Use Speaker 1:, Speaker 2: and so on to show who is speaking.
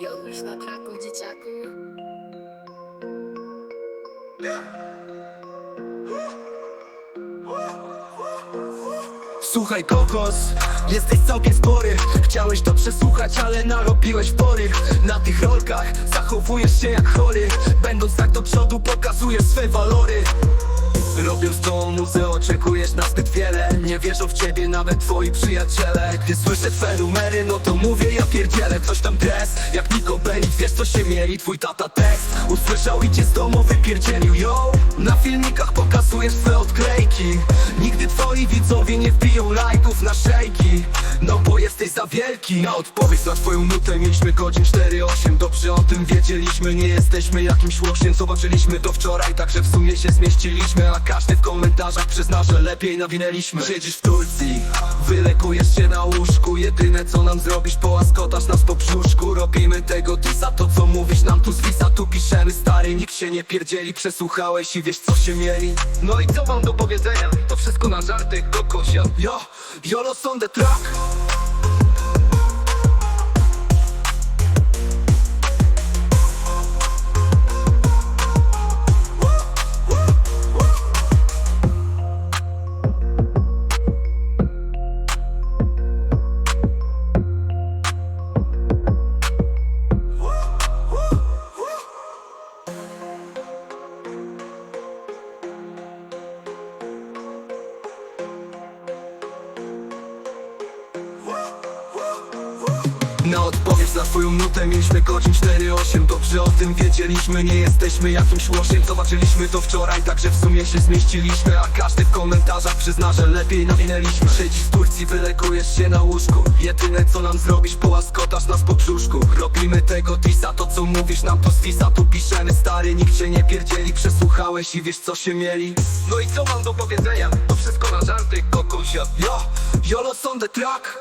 Speaker 1: Już na traku, dzieciaku.
Speaker 2: Słuchaj kokos, jesteś całkiem spory. Chciałeś to przesłuchać, ale narobiłeś pory. Na tych rolkach zachowujesz się jak chory. Będąc tak do przodu pokazujesz swe walory Robiąc tą muzę oczekujesz na zbyt wiele. Nie wierzą w ciebie nawet twoi przyjaciele. Gdy słyszę twe numery, no to mówię ja pierdzielę. Coś tam dres, jak Niko Bellic, wiesz co się mieli? Twój tata tekst usłyszał i cię z domu wypierdzielił. Yo, na filmikach pokazujesz swe odklejki. Nigdy twoi widzowie nie wbiją lajków na szejki. No bo jesteś za wielki. Na odpowiedź na twoją nutę mieliśmy godzin 4-8 Dobrze tym wiedzieliśmy, nie jesteśmy jakimś łoksiem Zobaczyliśmy to wczoraj, także w sumie się zmieściliśmy A każdy w komentarzach przyzna, że lepiej nawinęliśmy. Siedzisz w Turcji, wylekujesz się na łóżku Jedyne co nam zrobisz, połaskotasz nas po brzuszku. Robimy tego disa, to co mówisz nam tu z wisa. Tu piszemy stary, nikt się nie pierdzieli Przesłuchałeś i wiesz co się mieli. No i co mam do powiedzenia? To wszystko na żarty, kokosia Yo, YOLO on the track Na odpowiedź na twoją nutę mieliśmy godzin 4-8 Dobrze o tym wiedzieliśmy, nie jesteśmy jakimś łosiem. Zobaczyliśmy to wczoraj, także w sumie się zmieściliśmy. A każdy w komentarzach przyzna, że lepiej nawinęliśmy. Siedzisz w Turcji, wylekujesz się na łóżku. Jedyne co nam zrobisz, połaskotasz nas po brzuszku. Robimy tego disa, to co mówisz nam to zwisa Tu piszemy stary, nikt cię nie pierdzieli. Przesłuchałeś i wiesz co się mieli. No i co mam do powiedzenia? To wszystko na żarty, kokosia YOLO on the track